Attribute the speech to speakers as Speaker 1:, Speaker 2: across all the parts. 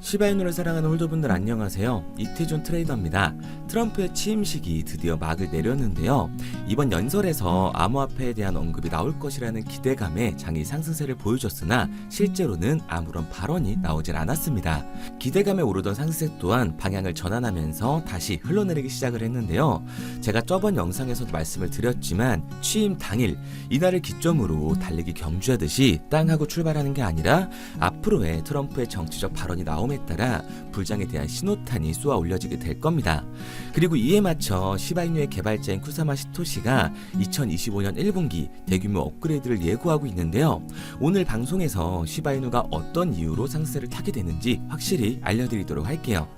Speaker 1: 시바이누를 사랑하는 홀더분들 안녕하세요. 이태준 트레이더입니다. 트럼프의 취임식이 드디어 막을 내렸는데요. 이번 연설에서 암호화폐에 대한 언급이 나올 것이라는 기대감에 장이 상승세를 보여줬으나 실제로는 아무런 발언이 나오질 않았습니다. 기대감에 오르던 상승세 또한 방향을 전환하면서 다시 흘러내리기 시작을 했는데요. 제가 저번 영상에서도 말씀을 드렸지만 취임 당일 이날을 기점으로 달리기 경주하듯이 땅하고 출발하는 게 아니라 앞으로의 트럼프의 정치적 발언이 나 옴에 따라 불장에 대한 신호탄이 쏘아 올려지게 될 겁니다. 그리고 이에 맞춰 시바이누의 개발자인 쿠사마 시토시가 2025년 1분기 대규모 업그레이드를 예고하고 있는데요. 오늘 방송에서 시바이누가 어떤 이유로 상세를 타게 되는지 확실히 알려드리도록 할게요.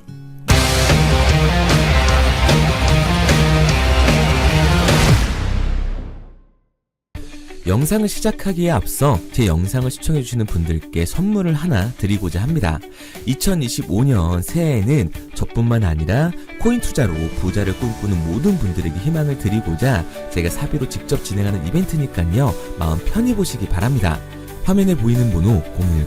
Speaker 1: 영상을 시작하기에 앞서 제 영상을 시청해주시는 분들께 선물을 하나 드리고자 합니다. 2025년 새해에는 저뿐만 아니라 코인 투자로 부자를 꿈꾸는 모든 분들에게 희망을 드리고자 제가 사비로 직접 진행하는 이벤트니까요. 마음 편히 보시기 바랍니다. 화면에 보이는 번호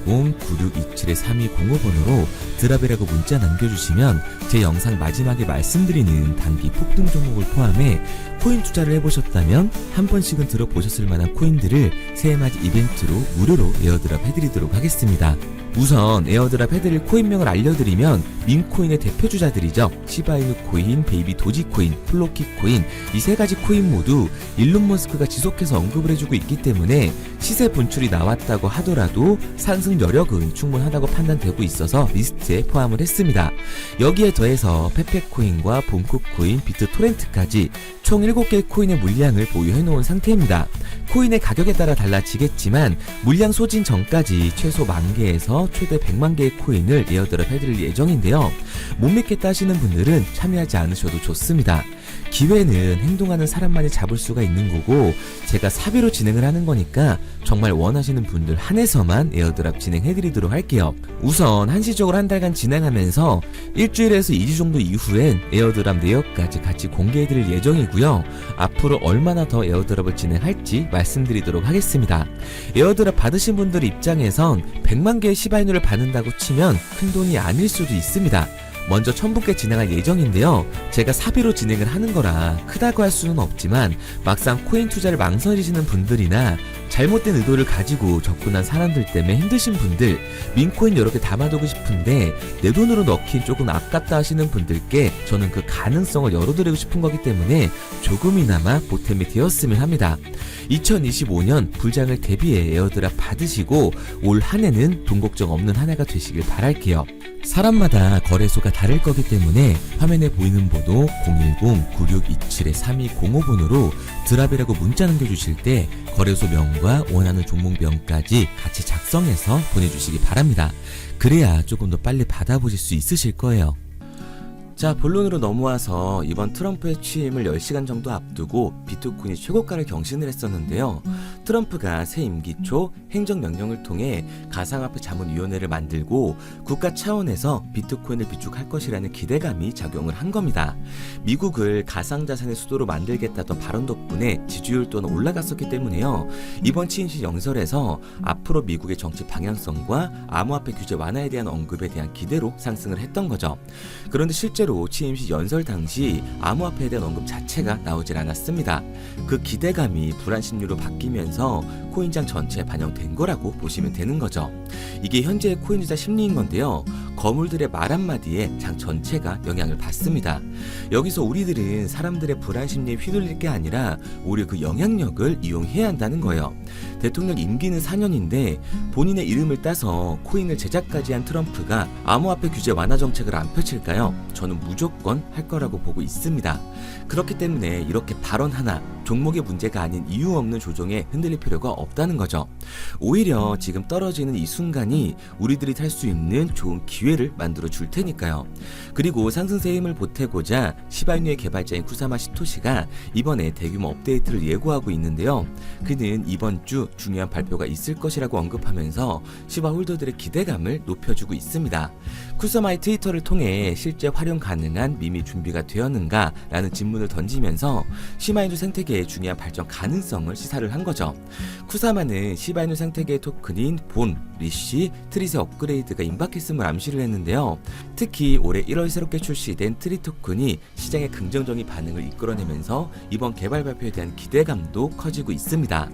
Speaker 1: 010-9627-3205번으로 드랍이라고 문자 남겨주시면 제 영상 마지막에 말씀드리는 단기 폭등 종목을 포함해 코인 투자를 해보셨다면 한 번씩은 들어보셨을 만한 코인들을 새해맞이 이벤트로 무료로 에어드랍 해드리도록 하겠습니다. 우선 에어드랍 해드릴 코인명을 알려드리면 민코인의 대표 주자들이죠. 시바이누 코인, 베이비 도지 코인, 플로키 코인 이 세 가지 코인 모두 일론 머스크가 지속해서 언급을 해주고 있기 때문에 시세 분출이 나왔다고 하더라도 상승 여력은 충분하다고 판단되고 있어서 리스트에 포함을 했습니다. 여기에 더해서 페페코인과 본코코인, 비트토렌트까지 총 7개의 코인의 물량을 보유해 놓은 상태입니다. 코인의 가격에 따라 달라지겠지만 물량 소진 전까지 최소 만 개에서 최대 100만 개의 코인을 에어드랍 해드릴 예정인데요. 못 믿겠다 하시는 분들은 참여하지 않으셔도 좋습니다. 기회는 행동하는 사람만이 잡을 수가 있는 거고 제가 사비로 진행을 하는 거니까 정말 원하시는 분들 한해서만 에어드랍 진행해드리도록 할게요. 우선 한시적으로 한 달간 진행하면서 일주일에서 2주 정도 이후엔 에어드랍 내역까지 같이 공개해드릴 예정이고요. 앞으로 얼마나 더 에어드랍을 진행할지 말씀드리도록 하겠습니다. 에어드랍 받으신 분들 입장에선 100만 개의 시바이누를 받는다고 치면 큰 돈이 아닐 수도 있습니다. 먼저 1000분께 진행할 예정인데요. 제가 사비로 진행을 하는 거라 크다고 할 수는 없지만 막상 코인 투자를 망설이시는 분들이나 잘못된 의도를 가지고 접근한 사람들 때문에 힘드신 분들, 민코인 여러 개 담아두고 싶은데 내 돈으로 넣긴 조금 아깝다 하시는 분들께 저는 그 가능성을 열어드리고 싶은 거기 때문에 조금이나마 보탬이 되었으면 합니다. 2025년 불장을 대비해 에어드랍 받으시고 올 한 해는 돈 걱정 없는 한 해가 되시길 바랄게요. 사람마다 거래소가 다를 거기 때문에 화면에 보이는 번호 010-9627-3205번으로 드랍이라고 문자 남겨주실 때 거래소 명과 원하는 종목명까지 같이 작성해서 보내주시기 바랍니다. 그래야 조금 더 빨리 받아보실 수 있으실 거예요. 자, 본론으로 넘어와서 이번 트럼프의 취임을 10시간 정도 앞두고 비트코인이 최고가를 경신을 했었는데요. 트럼프가 새 임기 초 행정명령을 통해 가상화폐 자문위원회를 만들고 국가 차원에서 비트코인을 비축할 것이라는 기대감이 작용을 한 겁니다. 미국을 가상자산의 수도로 만들겠다던 발언 덕분에 지지율 또한 올라갔었기 때문에요. 이번 취임식 연설에서 앞으로 미국의 정치 방향성과 암호화폐 규제 완화에 대한 언급에 대한 기대로 상승을 했던 거죠. 그런데 실제 로 취임식 연설 당시 암호화폐에 대한 언급 자체가 나오질 않았습니다. 그 기대감이 불안 심리로 바뀌면서 코인장 전체에 반영된 거라고 보시면 되는 거죠. 이게 현재의 코인 주자 심리인 건데요. 거물들의 말 한마디에 장 전체가 영향을 받습니다. 여기서 우리들은 사람들의 불안 심리에 휘둘릴 게 아니라 오히려 그 영향력을 이용해야 한다는 거예요. 대통령 임기는 4년인데 본인의 이름을 따서 코인을 제작까지 한 트럼프가 암호화폐 규제 완화 정책을 안 펼칠까요? 저는 무조건 할 거라고 보고 있습니다. 그렇기 때문에 이렇게 발언 하나 종목의 문제가 아닌 이유 없는 조정에 흔들릴 필요가 없다는 거죠. 오히려 지금 떨어지는 이 순간이 우리들이 탈 수 있는 좋은 기회 를 만들어 줄 테니까요. 그리고 상승세의 힘을 보태고자 시바이누의 개발자인 쿠사마 시토시가 이번에 대규모 업데이트를 예고하고 있는데요. 그는 이번 주 중요한 발표가 있을 것이라고 언급하면서 시바 홀더들의 기대감을 높여주고 있습니다. 쿠사마의 트위터를 통해 실제 활용 가능한 밈이 준비가 되었는가 라는 질문을 던지면서 시바이누 생태계의 중요한 발전 가능성을 시사를 한 거죠. 쿠사마는 시바이누 생태계의 토큰인 본, 리쉬, 트릿의 업그레이드가 임박했음을 암시를 했는데요. 특히 올해 1월 새롭게 출시된 트리 토큰이 시장의 긍정적인 반응을 이끌어내면서 이번 개발 발표에 대한 기대감도 커지고 있습니다.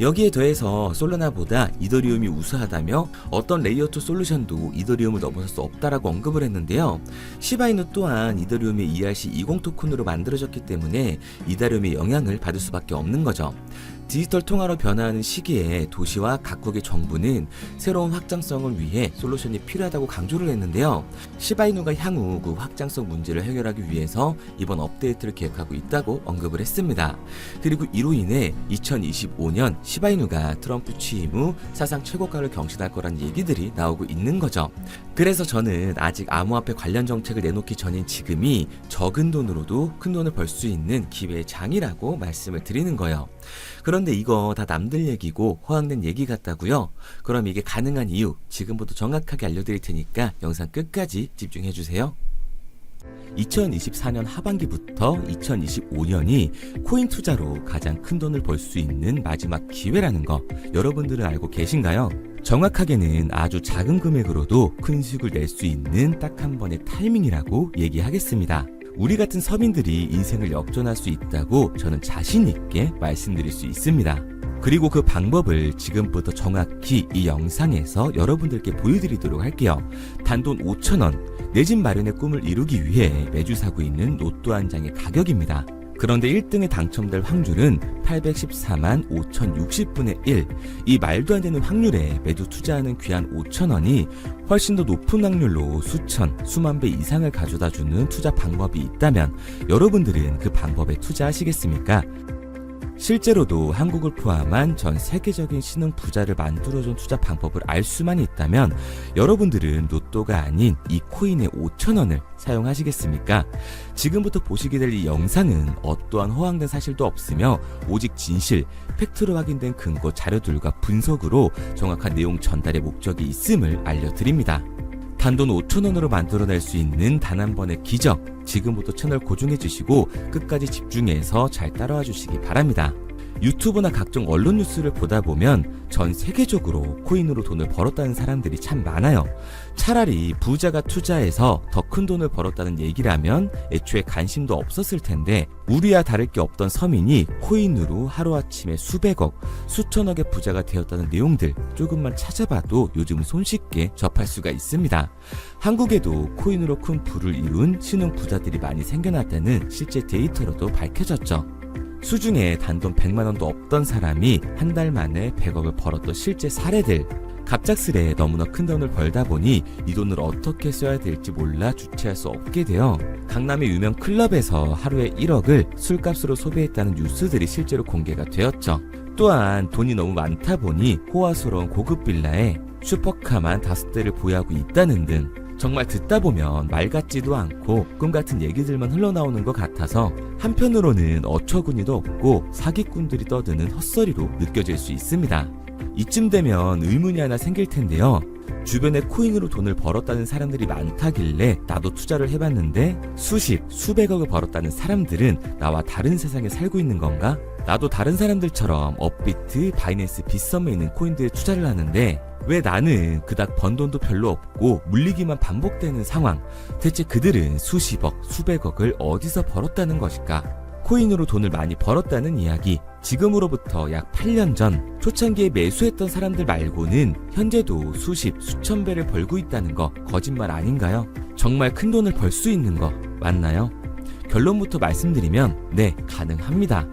Speaker 1: 여기에 더해서 솔라나보다 이더리움이 우수하다며 어떤 레이어2 솔루션도 이더리움을 넘어설 수 없다라고 언급을 했는데요. 시바이누 또한 이더리움의 ERC20 토큰으로 만들어졌기 때문에 이더리움의 영향을 받을 수밖에 없는 거죠. 디지털 통화로 변화하는 시기에 도시와 각국의 정부는 새로운 확장성을 위해 솔루션이 필요하다고 강조를 했는데요. 시바이누가 향후 그 확장성 문제를 해결하기 위해서 이번 업데이트를 계획하고 있다고 언급을 했습니다. 그리고 이로 인해 2025년 시바이누가 트럼프 취임 후 사상 최고가를 경신할 거란 얘기들이 나오고 있는 거죠. 그래서 저는 아직 암호화폐 관련 정책을 내놓기 전인 지금이 적은 돈으로도 큰 돈을 벌 수 있는 기회의 장이라고 말씀을 드리는 거예요. 그 런데 이거 다 남들 얘기고 허황된 얘기 같다고요? 그럼 이게 가능한 이유 지금부터 정확하게 알려드릴 테니까 영상 끝까지 집중해 주세요. 2024년 하반기부터 2025년이 코인 투자로 가장 큰 돈을 벌 수 있는 마지막 기회라는 거 여러분들은 알고 계신가요? 정확하게는 아주 작은 금액으로도 큰 수익을 낼 수 있는 딱 한 번의 타이밍이라고 얘기하겠습니다. 우리 같은 서민들이 인생을 역전할 수 있다고 저는 자신 있게 말씀드릴 수 있습니다. 그리고 그 방법을 지금부터 정확히 이 영상에서 여러분들께 보여드리도록 할게요. 단돈 5,000원, 내 집 마련의 꿈을 이루기 위해 매주 사고 있는 로또 한 장의 가격입니다. 그런데 1등에 당첨될 확률은 814만 5060분의 1. 이 말도 안 되는 확률에 매주 투자하는 귀한 5천원이 훨씬 더 높은 확률로 수천, 수만 배 이상을 가져다 주는 투자 방법이 있다면 여러분들은 그 방법에 투자하시겠습니까? 실제로도 한국을 포함한 전 세계적인 신흥 부자를 만들어준 투자 방법을 알 수만 있다면 여러분들은 로또가 아닌 이 코인의 5천원을 사용하시겠습니까? 지금부터 보시게 될 이 영상은 어떠한 허황된 사실도 없으며 오직 진실, 팩트로 확인된 근거 자료들과 분석으로 정확한 내용 전달의 목적이 있음을 알려드립니다. 단돈 5천원으로 만들어낼 수 있는 단 한 번의 기적. 지금부터 채널 고정해 주시고 끝까지 집중해서 잘 따라와 주시기 바랍니다. 유튜브나 각종 언론 뉴스를 보다 보면 전 세계적으로 코인으로 돈을 벌었다는 사람들이 참 많아요. 차라리 부자가 투자해서 더 큰 돈을 벌었다는 얘기라면 애초에 관심도 없었을 텐데 우리와 다를 게 없던 서민이 코인으로 하루아침에 수백억, 수천억의 부자가 되었다는 내용들 조금만 찾아봐도 요즘 손쉽게 접할 수가 있습니다. 한국에도 코인으로 큰 부를 이룬 신흥 부자들이 많이 생겨났다는 실제 데이터로도 밝혀졌죠. 수중에 단돈 100만 원도 없던 사람이 한 달 만에 100억을 벌었던 실제 사례들. 갑작스레 너무나 큰 돈을 벌다 보니 이 돈을 어떻게 써야 될지 몰라 주체할 수 없게 되어 강남의 유명 클럽에서 하루에 1억을 술값으로 소비했다는 뉴스들이 실제로 공개가 되었죠. 또한 돈이 너무 많다 보니 호화스러운 고급 빌라에 슈퍼카만 다섯 대를 보유하고 있다는 등 정말 듣다 보면 말 같지도 않고 꿈 같은 얘기들만 흘러나오는 것 같아서 한편으로는 어처구니도 없고 사기꾼들이 떠드는 헛소리로 느껴질 수 있습니다. 이쯤 되면 의문이 하나 생길 텐데요. 주변에 코인으로 돈을 벌었다는 사람들이 많다길래 나도 투자를 해봤는데 수십, 수백억을 벌었다는 사람들은 나와 다른 세상에 살고 있는 건가? 나도 다른 사람들처럼 업비트, 바이낸스, 빗썸에 있는 코인들에 투자를 하는데 왜 나는 그닥 번 돈도 별로 없고 물리기만 반복되는 상황? 대체 그들은 수십억, 수백억을 어디서 벌었다는 것일까? 코인으로 돈을 많이 벌었다는 이야기. 지금으로부터 약 8년 전 초창기에 매수했던 사람들 말고는 현재도 수십, 수천 배를 벌고 있다는 거 거짓말 아닌가요? 정말 큰 돈을 벌 수 있는 거 맞나요? 결론부터 말씀드리면 네, 가능합니다.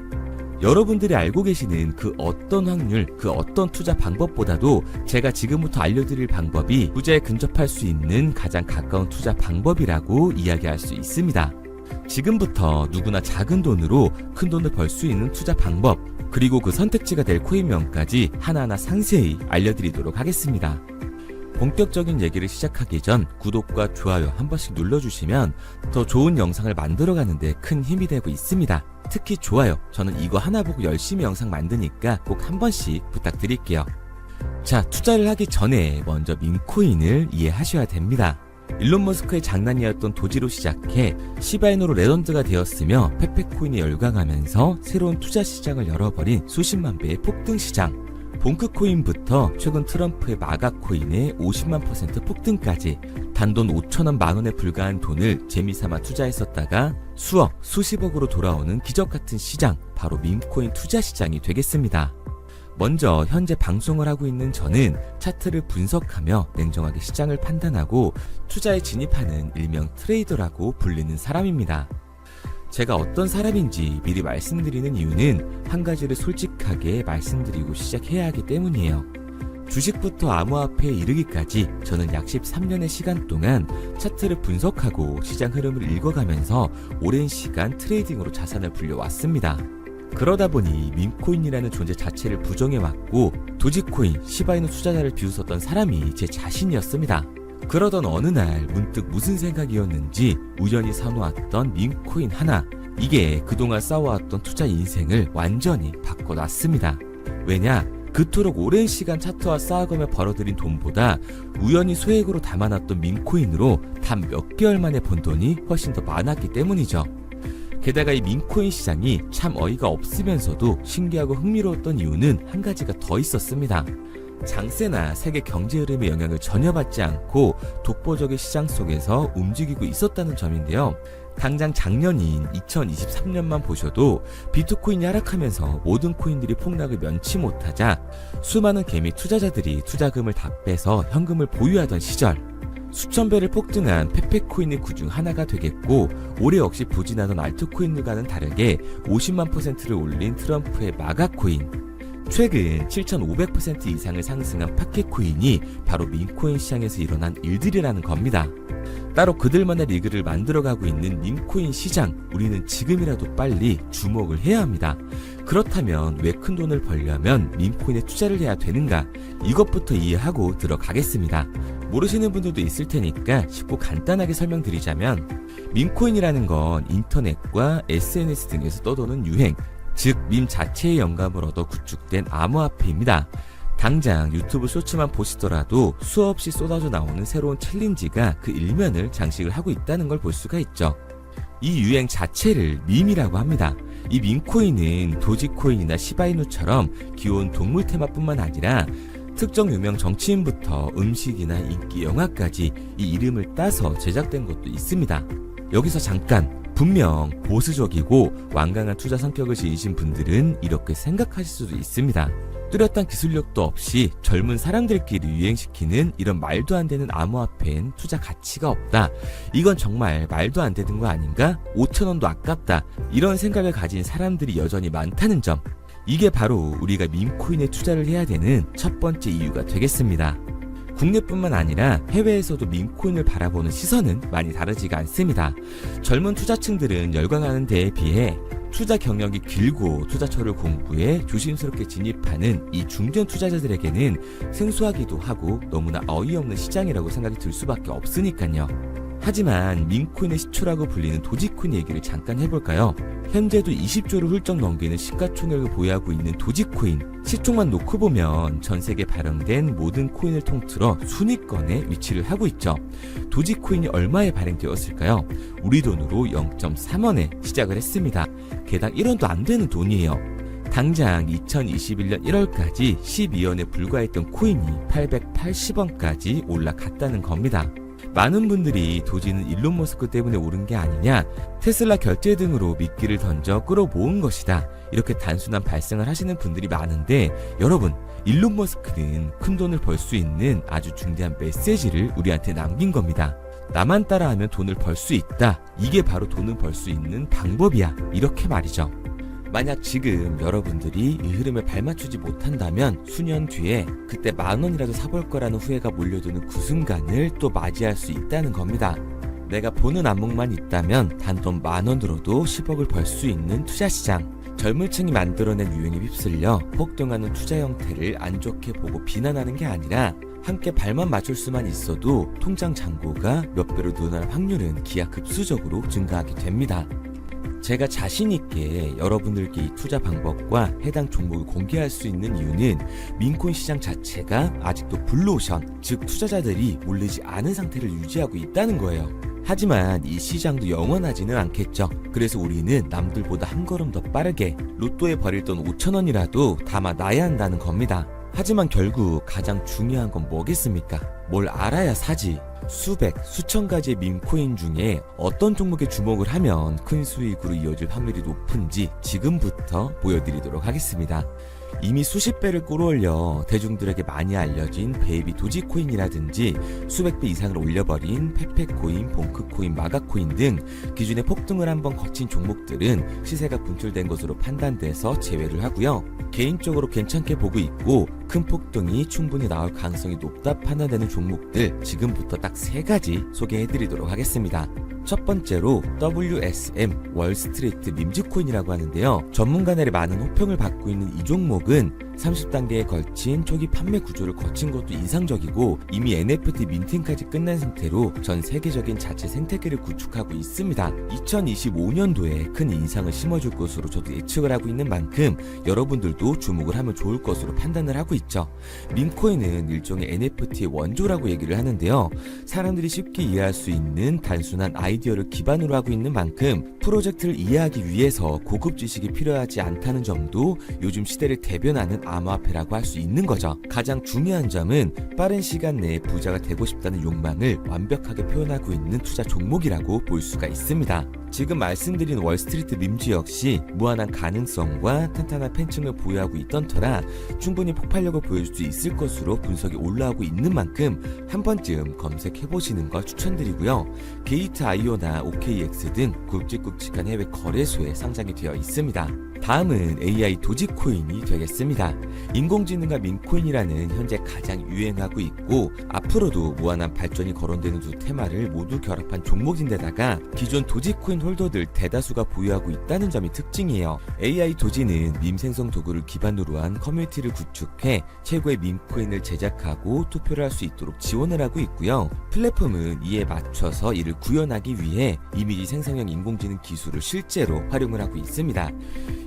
Speaker 1: 여러분들이 알고 계시는 그 어떤 확률, 그 어떤 투자 방법보다도 제가 지금부터 알려드릴 방법이 부자에 근접할 수 있는 가장 가까운 투자 방법이라고 이야기할 수 있습니다. 지금부터 누구나 작은 돈으로 큰 돈을 벌 수 있는 투자 방법, 그리고 그 선택지가 될 코인명까지 하나하나 상세히 알려드리도록 하겠습니다. 본격적인 얘기를 시작하기 전 구독과 좋아요 한 번씩 눌러주시면 더 좋은 영상을 만들어가는데 큰 힘이 되고 있습니다. 특히 좋아요. 저는 이거 하나 보고 열심히 영상 만드니까 꼭 한 번씩 부탁드릴게요. 자, 투자를 하기 전에 먼저 민코인을 이해하셔야 됩니다. 일론 머스크의 장난이었던 도지로 시작해 시바이노로 레전드가 되었으며 페페코인에 열광하면서 새로운 투자 시장을 열어버린 수십만 배의 폭등 시장. 봉크 코인부터 최근 트럼프의 마가 코인의 50만 퍼센트 폭등까지 단돈 5천원 만원에 불과한 돈을 재미삼아 투자했었다가 수억, 수십억으로 돌아오는 기적 같은 시장, 바로 밈코인 투자 시장이 되겠습니다. 먼저 현재 방송을 하고 있는 저는 차트를 분석하며 냉정하게 시장을 판단하고 투자에 진입하는 일명 트레이더라고 불리는 사람입니다. 제가 어떤 사람인지 미리 말씀드리는 이유는 한 가지를 솔직하게 말씀드리고 시작해야 하기 때문이에요. 주식부터 암호화폐에 이르기까지 저는 약 13년의 시간 동안 차트를 분석하고 시장 흐름을 읽어가면서 오랜 시간 트레이딩으로 자산을 불려왔습니다. 그러다 보니 밈코인이라는 존재 자체를 부정해왔고 도지코인, 시바이누 투자자를 비웃었던 사람이 제 자신이었습니다. 그러던 어느 날 문득 무슨 생각이었는지 우연히 사놓았던 밈코인 하나 이게 그동안 쌓아왔던 투자 인생을 완전히 바꿔놨습니다. 왜냐? 그토록 오랜 시간 차트와 쌓아가며 벌어들인 돈보다 우연히 소액으로 담아놨던 밈코인으로 단 몇 개월 만에 번 돈이 훨씬 더 많았기 때문이죠. 게다가 이 민코인 시장이 참 어이가 없으면서도 신기하고 흥미로웠던 이유는 한 가지가 더 있었습니다. 장세나 세계 경제 흐름의 영향을 전혀 받지 않고 독보적인 시장 속에서 움직이고 있었다는 점인데요. 당장 작년인 2023년만 보셔도 비트코인이 하락하면서 모든 코인들이 폭락을 면치 못하자 수많은 개미 투자자들이 투자금을 다 빼서 현금을 보유하던 시절 수천 배를 폭등한 페페코인의 그중 하나가 되겠고 올해 역시 부진하던 알트코인들과는 다르게 50만 퍼센트를 올린 트럼프의 마가코인 최근 7,500% 이상을 상승한 파켓코인이 바로 민코인 시장에서 일어난 일들이라는 겁니다. 따로 그들만의 리그를 만들어가고 있는 민코인 시장, 우리는 지금이라도 빨리 주목을 해야 합니다. 그렇다면 왜 큰 돈을 벌려면 민코인에 투자를 해야 되는가? 이것부터 이해하고 들어가겠습니다. 모르시는 분들도 있을 테니까 쉽고 간단하게 설명드리자면 민코인이라는 건 인터넷과 SNS 등에서 떠도는 유행, 즉 밈 자체의 영감을 얻어 구축된 암호화폐입니다. 당장 유튜브 쇼츠만 보시더라도 수없이 쏟아져 나오는 새로운 챌린지가 그 일면을 장식을 하고 있다는 걸 볼 수가 있죠. 이 유행 자체를 밈이라고 합니다. 이 밈코인은 도지코인이나 시바이누처럼 귀여운 동물 테마뿐만 아니라 특정 유명 정치인부터 음식이나 인기 영화까지 이 이름을 따서 제작된 것도 있습니다. 여기서 잠깐 분명 보수적이고 완강한 투자 성격을 지니신 분들은 이렇게 생각하실 수도 있습니다. 뚜렷한 기술력도 없이 젊은 사람들끼리 유행시키는 이런 말도 안 되는 암호화폐엔 투자 가치가 없다. 이건 정말 말도 안 되는 거 아닌가? 5천원도 아깝다. 이런 생각을 가진 사람들이 여전히 많다는 점. 이게 바로 우리가 밈코인에 투자를 해야 되는 첫 번째 이유가 되겠습니다. 국내뿐만 아니라 해외에서도 밈코인을 바라보는 시선은 많이 다르지가 않습니다. 젊은 투자층들은 열광하는 데에 비해 투자 경력이 길고 투자처를 공부해 조심스럽게 진입하는 이 중견 투자자들에게는 생소하기도 하고 너무나 어이없는 시장이라고 생각이 들 수밖에 없으니까요. 하지만 민코인의 시초라고 불리는 도지코인 얘기를 잠깐 해볼까요? 현재도 20조를 훌쩍 넘기는 시가총액을 보유하고 있는 도지코인 시총만 놓고 보면 전 세계 발행된 모든 코인을 통틀어 순위권에 위치를 하고 있죠. 도지코인이 얼마에 발행되었을까요? 우리 돈으로 0.3원에 시작을 했습니다. 개당 1원도 안 되는 돈이에요. 당장 2021년 1월까지 12원에 불과했던 코인이 880원까지 올라갔다는 겁니다. 많은 분들이 도지는 일론 머스크 때문에 오른 게 아니냐, 테슬라 결제 등으로 미끼를 던져 끌어모은 것이다. 이렇게 단순한 발생을 하시는 분들이 많은데, 여러분, 일론 머스크는 큰 돈을 벌 수 있는 아주 중대한 메시지를 우리한테 남긴 겁니다. 나만 따라하면 돈을 벌 수 있다. 이게 바로 돈을 벌 수 있는 방법이야. 이렇게 말이죠. 만약 지금 여러분들이 이 흐름에 발맞추지 못한다면 수년 뒤에 그때 만 원이라도 사볼 거라는 후회가 몰려드는 그 순간을 또 맞이할 수 있다는 겁니다. 내가 보는 안목만 있다면 단돈 만 원으로도 10억을 벌 수 있는 투자 시장. 젊은 층이 만들어낸 유행에 휩쓸려 폭등하는 투자 형태를 안 좋게 보고 비난하는 게 아니라 함께 발만 맞출 수만 있어도 통장 잔고가 몇 배로 늘어날 확률은 기하급수적으로 증가하게 됩니다. 제가 자신있게 여러분들께 이 투자 방법과 해당 종목을 공개할 수 있는 이유는 민코인 시장 자체가 아직도 블루오션, 즉 투자자들이 몰리지 않은 상태를 유지하고 있다는 거예요. 하지만 이 시장도 영원하지는 않겠죠. 그래서 우리는 남들보다 한 걸음 더 빠르게 로또에 버릴 돈 5천원이라도 담아 놔야 한다는 겁니다. 하지만 결국 가장 중요한 건 뭐겠습니까? 뭘 알아야 사지. 수백, 수천 가지의 밈코인 중에 어떤 종목에 주목을 하면 큰 수익으로 이어질 확률이 높은지 지금부터 보여드리도록 하겠습니다. 이미 수십 배를 끌어올려 대중들에게 많이 알려진 베이비 도지코인이라든지 수백 배 이상을 올려버린 페페코인, 봉크코인, 마가코인 등 기존의 폭등을 한번 거친 종목들은 시세가 분출된 것으로 판단돼서 제외를 하고요. 개인적으로 괜찮게 보고 있고 큰 폭등이 충분히 나올 가능성이 높다 판단되는 종목들 지금부터 딱 세 가지 소개해드리도록 하겠습니다. 첫 번째로 WSM 월스트리트 밈즈코인이라고 하는데요. 전문가들의 많은 호평을 받고 있는 이 종목은 30단계에 걸친 초기 판매 구조를 거친 것도 인상적이고 이미 NFT 민팅까지 끝난 상태로 전 세계적인 자체 생태계를 구축하고 있습니다. 2025년도에 큰 인상을 심어줄 것으로 저도 예측을 하고 있는 만큼 여러분들도 주목을 하면 좋을 것으로 판단을 하고 있죠. 밈코인은 일종의 NFT의 원조라고 얘기를 하는데요. 사람들이 쉽게 이해할 수 있는 단순한 아이디어를 기반으로 하고 있는 만큼 프로젝트를 이해하기 위해서 고급 지식이 필요하지 않다는 점도 요즘 시대를 대변하는 암호화폐라고 할 수 있는 거죠. 가장 중요한 점은 빠른 시간 내에 부자가 되고 싶다는 욕망을 완벽하게 표현하고 있는 투자 종목이라고 볼 수가 있습니다. 지금 말씀드린 월스트리트 밈즈 역시 무한한 가능성과 탄탄한 팬층을 보유하고 있던 터라 충분히 폭발력을 보여줄 수 있을 것으로 분석이 올라오고 있는 만큼 한 번쯤 검색해 보시는 걸 추천드리고요. 게이트 아이오나 OKX 등 굵직굵직한 해외 거래소에 상장이 되어 있습니다. 다음은 AI 도지코인이 되겠습니다. 인공지능과 민코인이라는 현재 가장 유행하고 있고 앞으로도 무한한 발전이 거론되는 두 테마를 모두 결합한 종목인데다가 기존 도지코인 홀더들 대다수가 보유하고 있다는 점이 특징이에요. AI 도지는 밈 생성 도구를 기반으로 한 커뮤니티를 구축해 최고의 밈코인을 제작하고 투표를 할 수 있도록 지원을 하고 있고요. 플랫폼은 이에 맞춰서 이를 구현하기 위해 이미지 생성형 인공지능 기술을 실제로 활용을 하고 있습니다.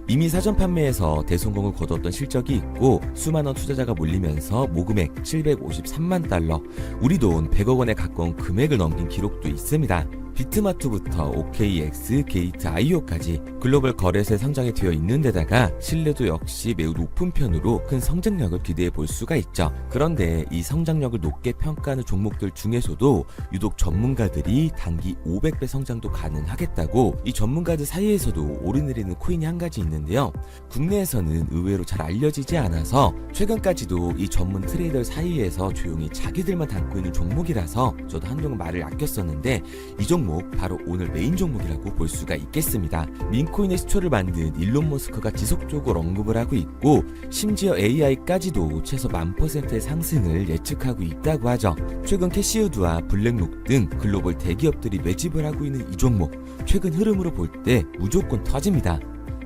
Speaker 1: 이미 사전 판매에서 대성공을 거뒀던 실적이 있고 수많은 투자자가 몰리면서 모금액 753만 달러, 우리 돈 100억 원에 가까운 금액을 넘긴 기록도 있습니다. 비트마트부터 OKX, 게이트 IO까지 글로벌 거래소에 상장이 되어 있는 데다가 신뢰도 역시 매우 높은 편으로 큰 성장력을 기대해 볼 수가 있죠. 그런데 이 성장력을 높게 평가하는 종목들 중에서도 유독 전문가들이 단기 500배 성장도 가능하겠다고 이 전문가들 사이에서도 오르내리는 코인이 한 가지 있는데요. 국내에서는 의외로 잘 알려지지 않아서 최근까지도 이 전문 트레이더 사이에서 조용히 자기들만 담고 있는 종목이라서 저도 한동안 말을 아꼈었는데 이 종목 바로 오늘 메인 종목이라고 볼 수가 있겠습니다. 민코인의 시초를 만든 일론 머스크가 지속적으로 언급을 하고 있고 심지어 AI까지도 최소 만 퍼센트의 상승을 예측하고 있다고 하죠. 최근 캐시우드와 블랙록 등 글로벌 대기업들이 매집을 하고 있는 이 종목 최근 흐름으로 볼 때 무조건 터집니다.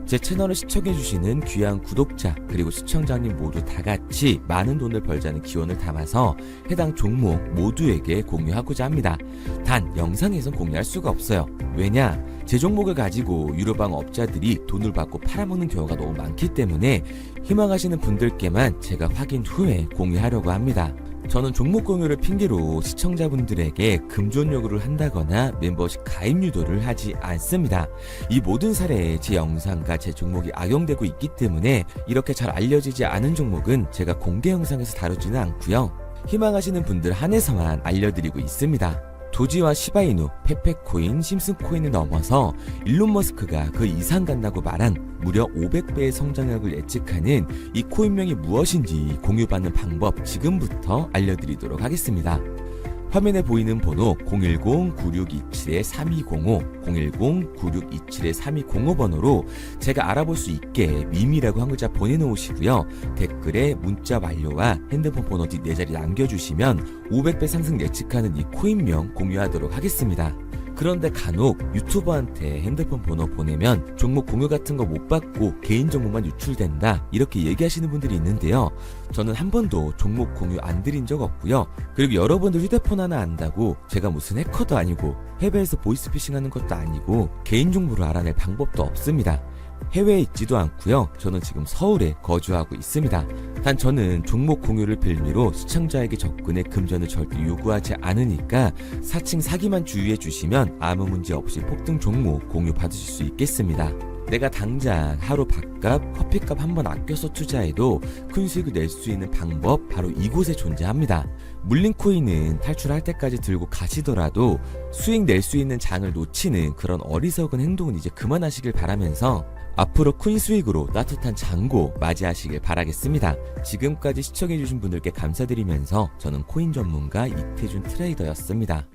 Speaker 1: 제 채널을 시청해주시는 귀한 구독자 그리고 시청자님 모두 다 같이 많은 돈을 벌자는 기원을 담아서 해당 종목 모두에게 공유하고자 합니다. 단 영상에선 공유할 수가 없어요. 왜냐? 제 종목을 가지고 유료방 업자들이 돈을 받고 팔아먹는 경우가 너무 많기 때문에 희망하시는 분들께만 제가 확인 후에 공유하려고 합니다. 저는 종목 공유를 핑계로 시청자분들에게 금전 요구를 한다거나 멤버십 가입 유도를 하지 않습니다. 이 모든 사례에 제 영상과 제 종목이 악용되고 있기 때문에 이렇게 잘 알려지지 않은 종목은 제가 공개 영상에서 다루지는 않고요. 희망하시는 분들 한해서만 알려드리고 있습니다. 도지와 시바이누, 페페코인, 심슨코인을 넘어서 일론 머스크가 그 이상 간다고 말한 무려 500배의 성장력을 예측하는 이 코인명이 무엇인지 공유받는 방법 지금부터 알려드리도록 하겠습니다. 화면에 보이는 번호 010-9627-3205, 010-9627-3205 번호로 제가 알아볼 수 있게 미미라고 한 글자 보내놓으시고요. 댓글에 문자 완료와 핸드폰 번호 뒷네 자리 남겨주시면 500배 상승 예측하는 이 코인명 공유하도록 하겠습니다. 그런데 간혹 유튜버한테 핸드폰 번호 보내면 종목 공유 같은 거 못 받고 개인 정보만 유출된다 이렇게 얘기하시는 분들이 있는데요. 저는 한 번도 종목 공유 안 드린 적 없고요. 그리고 여러분들 휴대폰 하나 안다고 제가 무슨 해커도 아니고 해외에서 보이스피싱 하는 것도 아니고 개인 정보를 알아낼 방법도 없습니다. 해외에 있지도 않고요. 저는 지금 서울에 거주하고 있습니다. 단 저는 종목 공유를 빌미로 시청자에게 접근에 금전을 절대 요구하지 않으니까 사칭 사기만 주의해 주시면 아무 문제 없이 폭등 종목 공유 받으실 수 있겠습니다. 내가 당장 하루 밥값, 커피값 한번 아껴서 투자해도 큰 수익을 낼 수 있는 방법 바로 이곳에 존재합니다. 물린 코인은 탈출할 때까지 들고 가시더라도 수익 낼 수 있는 장을 놓치는 그런 어리석은 행동은 이제 그만하시길 바라면서 앞으로 큰 수익으로 따뜻한 장고 맞이하시길 바라겠습니다. 지금까지 시청해주신 분들께 감사드리면서 저는 코인 전문가 이태준 트레이더였습니다.